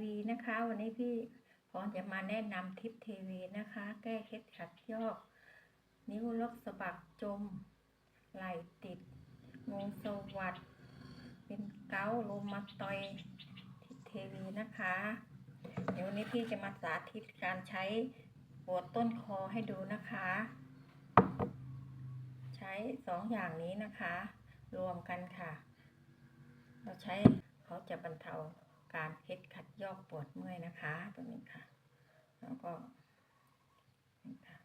วีนะคะ วันนี้พี่พรจะมาแนะนำทิปเทวีนะคะ แก้เคล็ดขัดยอก นิ้วล็อกสะบักจม ไหลติดงูสวัสดเป็นเกาต์ลมมาตอยทิปเทวีนะคะ เดี๋ยววันนี้พี่จะมาสาธิตการใช้ปวดต้นคอให้ดูนะคะ ใช้สองอย่างนี้นะคะ รวมกันค่ะ เราใช้เขาจะบรรเทา การเคล็ดขัดยอกปวดเมื่อยนะคะตัวนี้ค่ะ แล้วก็นี่ค่ะ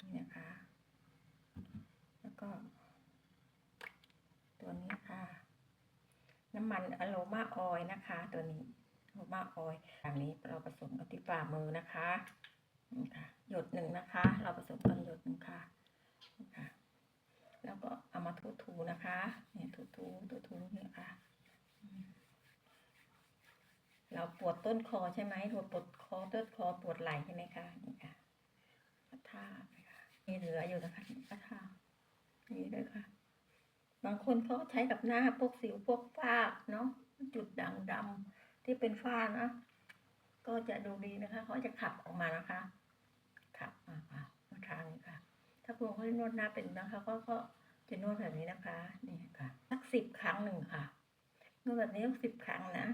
นี่นะคะ แล้วก็ ตัวนี้ค่ะ น้ำมันอะโลมาออยนะคะ ตัวนี้อะโลมาออยอย่างนี้เราผสมกับที่ฝ่ามือนะคะนี่ค่ะ หยดหนึ่งนะคะ เราผสมกันหยดหนึ่งค่ะนี่ค่ะ แล้วก็เอามาทูๆนะคะเนี่ยทูๆทูๆเนี่ยค่ะเราปวดต้นคอใช่ไหมปวดปวดคอต้นคอปวดไหล่ใช่ไหมคะนี่ค่ะกระทาค่ะมีเหลืออยู่นะคะกระทานี่เลยค่ะ บางคนเขาใช้กับหน้าพวกสิวพวกฝ้าเนาะจุดด่างดำที่เป็นฝ้านะก็จะดูดีนะคะเขาจะขับออกมานะคะขับมาค่ะมาทางนี้ค่ะ ถ้าคุณเขานวดหน้าเป็นนะคะก็ก็จะนวดแบบนี้นะคะ นี่ค่ะสักสิบครั้งหนึ่งค่ะนวดแบบนี้ต้องสิบครั้งนะ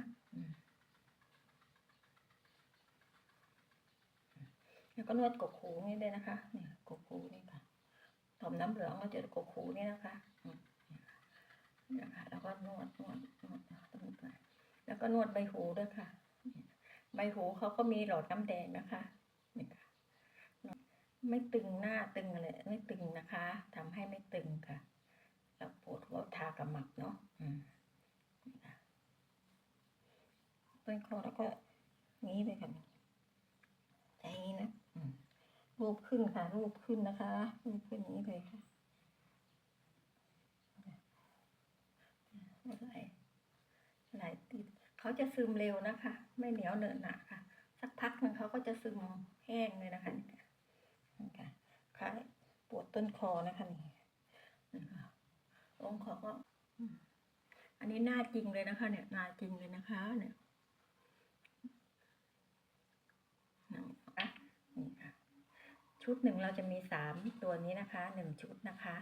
แล้วก็นวดกกหูนี่เลยนะคะเนี่ยกกหูนี่ค่ะต่อมน้ำเหลืองเราจะกกหูนี่นะคะนี่นะคะแล้วก็นวดนวดนวดตรงนี้ไปแล้วก็นวดใบหูด้วยค่ะ ใบหูเขาก็มีหลอดน้ำแดงนะคะ ไม่ตึงหน้าตึงอะไรไม่ตึงนะคะทำให้ไม่ตึงค่ะแล้วปวดหัวทากระหมับเนาะอืมนี่ค่ะต้นคอแล้วก็งี้เลยค่ะใจนี้นะรูปขึ้นค่ะ รูปขึ้นนะคะรูปขึ้นงนี้เลยค่ะไหลไหลติดเขาจะซึมเร็วนะคะ ไม่เหนียวเหนอะหนะค่ะ สักพักหนึ่งเขาก็จะซึมแห้งเลยนะคะนี่ค่ะ นี่ค่ะคล้ายปวดต้นค อนะคะนี่นะคะองคอก็อันนี้หน้าจริงเลยนะคะ เนี่ยหน้าจริงเลยนะคะ เนี่ยนะคะนี่ค่ะชุดหนึ่งเราจะมีสามตัวนี้นะคะหนึ่งชุดนะคะ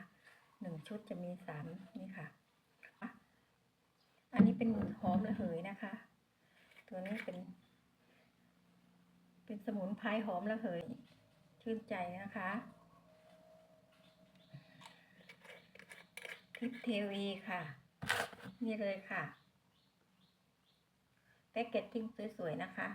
หนึ่งชุดจะมีสามนี่ค่ะอะอันนี้เป็นหอมระเหยนะคะ ตัวนี้เป็น เป็นสมุนไพรหอมระเหยชื่นใจนะคะ ทิปทีวีค่ะ นี่เลยค่ะ แพ็กเกจจิ้งสวยๆนะคะ